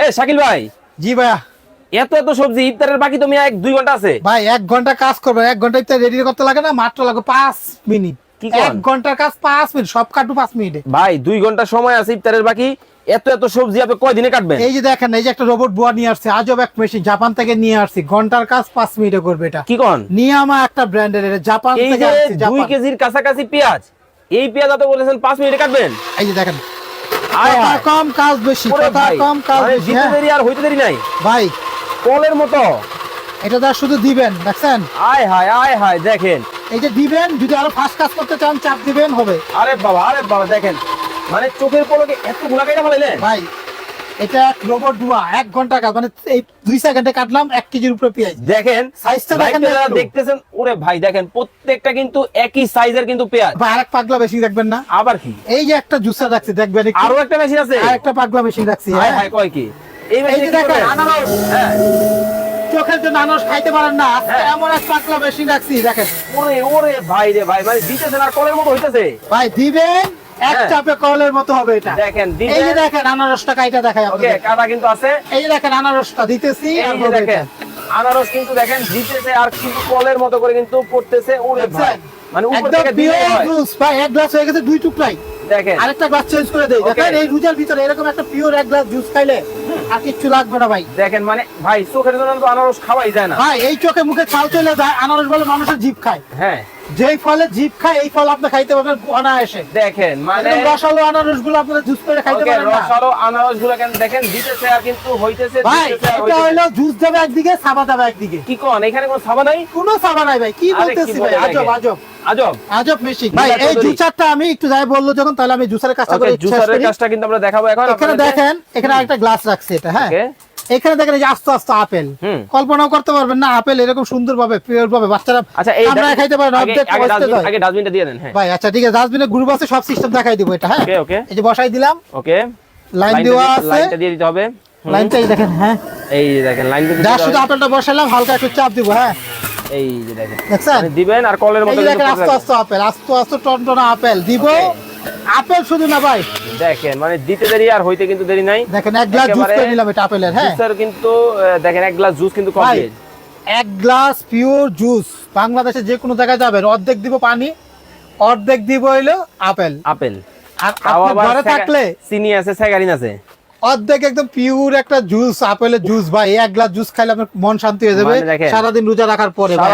এ শাকিল ভাই। জি ভাইয়া। এত এত সবজি ইফতারের বাকি তো মিয়া এক দুই ঘণ্টা আছে। ভাই এক ঘণ্টা কাজ করবে এক ঘণ্টা রেডি করতে লাগে না মাত্র লাগে পাঁচ মিনিট। এক ঘণ্টার কাজ পাঁচ মিনিট সব কাটবো পাঁচ মিনিটে। ভাই দুই ঘণ্টা সময় আছে ইফতারের বাকি এত এত সবজি আপনি কয়দিনে কাটবেন? এই যে দেখেন এই যে একটা রোবট বুয়া নিয়ে আসছে আজব এক মেশিন জাপান থেকে নিয়ে আসছি ঘণ্টার কাজ পাঁচ মিনিটে করবে এটা। কি কন? নিয়ামা একটা ব্র্যান্ডের এটা জাপান থেকে আসছে দুই কেজির কাছাকাছি পেঁয়াজ এই পেঁয়াজ আপনি বলেছেন পাঁচ মিনিটে কাটবেন? এই যে দেখেন কথা কম কাজ বেশি কথা কম কাজ বেশি দিতে হ্যাঁ। দেরি আর হইতে দেরি নাই। ভাই। কলের মতো। এটা দা শুধু দিবেন দেখছেন? আয় হায় আয় হায় দেখেন। এই যে দিবেন যদি আরও ফাস্ট কাজ করতে চান চাপ দিবেন হবে। আরে বাবা আরে বাবা দেখেন। মানে চোখের পলকে এতগুলা কেটে ফেলাইলেন। ভাই এটা এক রোবট দুয়া এক ঘণ্টা কাজ মানে এই দুই সেকেন্ডে কাটলাম এক কেজির উপরে পেঁয়াজ। দেখেন সাইজটা দেখেন। দেখতেছেন ওরে ভাই দেখেন প্রত্যেকটা কিন্তু একই সাইজের কিন্তু পেঁয়াজ। ভাই আরেক পাগলা মেশিন দেখবেন না? আবার কি? এই যে একটা জুসার রাখছি দেখবেন আরও একটা মেশিন আছে? আর একটা পাগলা মেশিন রাখছি হায়। হ্যাঁ। কয় কি? এই মেশিন দেখেন আনারস। হ্যাঁ। চোখের জন্য আনারস খাইতে পারেন না। হ্যাঁ। এমন এক পাগলা মেশিন রাখছি দেখেন। ওরে ওরে ভাই রে ভাই মানে দিতেছেন আর কলের মতো হইতেছে। ভাই দিবেন? এক হ্যাঁ। চাপে কলের মতো হবে এটা। দেখেন এই যে দেখেন আনারসটা কাইটা দেখাই ওকে আপনাদের। কাটা কিন্তু আছে। এই যে দেখেন আনারসটা দিতেছি আর দেখেন আনারস কিন্তু দেখেন দিতেছে আর কিন্তু কলের মতো করে কিন্তু পড়তেছে ওরে ভাই। মানে উপর থেকে ভাই এক গ্লাস হয়ে গেছে দুই টুকরাই। দেখেন। আরেকটা গ্লাস চেঞ্জ করে দেই। দেখেন এই রুজার ভিতরে এরকম একটা পিওর এক গ্লাস জুস খাইলে আর কিচ্ছু লাগবে না ভাই। দেখেন মানে ভাই চোখের জন্য তো আনারস খাওয়াই যায় না। ভাই এই চোখে মুখে ছাল চলে যায় আনারস বলে মানুষের জিভ খায়। হ্যাঁ। যেই ফলে জিভ খায় এই ফল আপনি খাইতে পারবেন অনায়াসে। দেখেন মানে রসালো আনারসগুলো আপনারা জুস করে খাইতে ওকে পারেন না। রসালো আনারসগুলো কেন দেখেন দিতেছে আর কিন্তু হইতেছে ভাই এটা হলো জুস যাবে একদিকে সাবা যাবে একদিকে। কি কোন? এখানে কোন সাবা নাই? কোনো সাবা নাই ভাই কি বলতেছি ভাই? আজব। আজব। আজব। আজব মেশিন ভাই এই। জুসারটা আমি একটু যাই বলল যখন তাহলে আমি জুসারের কাজটা করে জুসারের কাজটা কিন্তু আমরা দেখাবো এখন এখানে দেখেন এখানে একটা গ্লাস রাখছে এটা হ্যাঁ? এখানে দেখেন এই যে আস্তে আস্তে আপেল। কল্পনাও করতে পারবেন না আপেল এরকম সুন্দর ভাবে পিওর ভাবে বাচ্চারা আচ্ছা এই আমরা খাইতে পারেন অর্ধেক আগে ডাস্টবিনটা দিয়ে দেন হ্যাঁ। ভাই আচ্ছা ঠিক আছে ডাস্টবিনে গ্রুপ আছে সব সিস্টেম দেখাই দিব এটা হ্যাঁ? ওকে ওকে এই যে বসাই দিলাম। ওকে লাইন দেওয়া আছে। লাইনটা দিয়ে দিতে হবে। হুম। লাইনটা এই দেখেন হ্যাঁ। এই যে দেখেন লাইন কিন্তু যা দিতে শুধু আপেলটা বসালাম হালকা একটু চাপ দিব হ্যাঁ। এই যে দেখেন। দেখছেন? মানে দিবেন আর কলের মতো দেখেন আস্তে আস্তে আপেল আস্তে আস্তে টনটনা আপেল। দিব আপেল শুধু না ভাই? দেখেন মানে দিতে দেরি আর হইতে কিন্তু দেরি নাই। দেখেন এক গ্লাস জুস করে নিলাম এটা আপেলের হ্যাঁ? জুসার কিন্তু দেখেন এক গ্লাস জুস কিন্তু কমপ্লিট এক গ্লাস পিওর জুস বাংলাদেশে যে কোনো জায়গায় যাবেন অর্ধেক দিব পানি অর্ধেক দিব হইল আপেল। আপেল। আর ঘরে থাকলে? চিনি আছে স্যাগারিন আছে। অর্ধেক একদম পিওর একটা জুস আপেলের জুস ভাই এক গ্লাস জুস খাইলে আপনার মন শান্তি হয়ে যাবে। মানে সারাদিন রোজা রাখার পরে ভাই।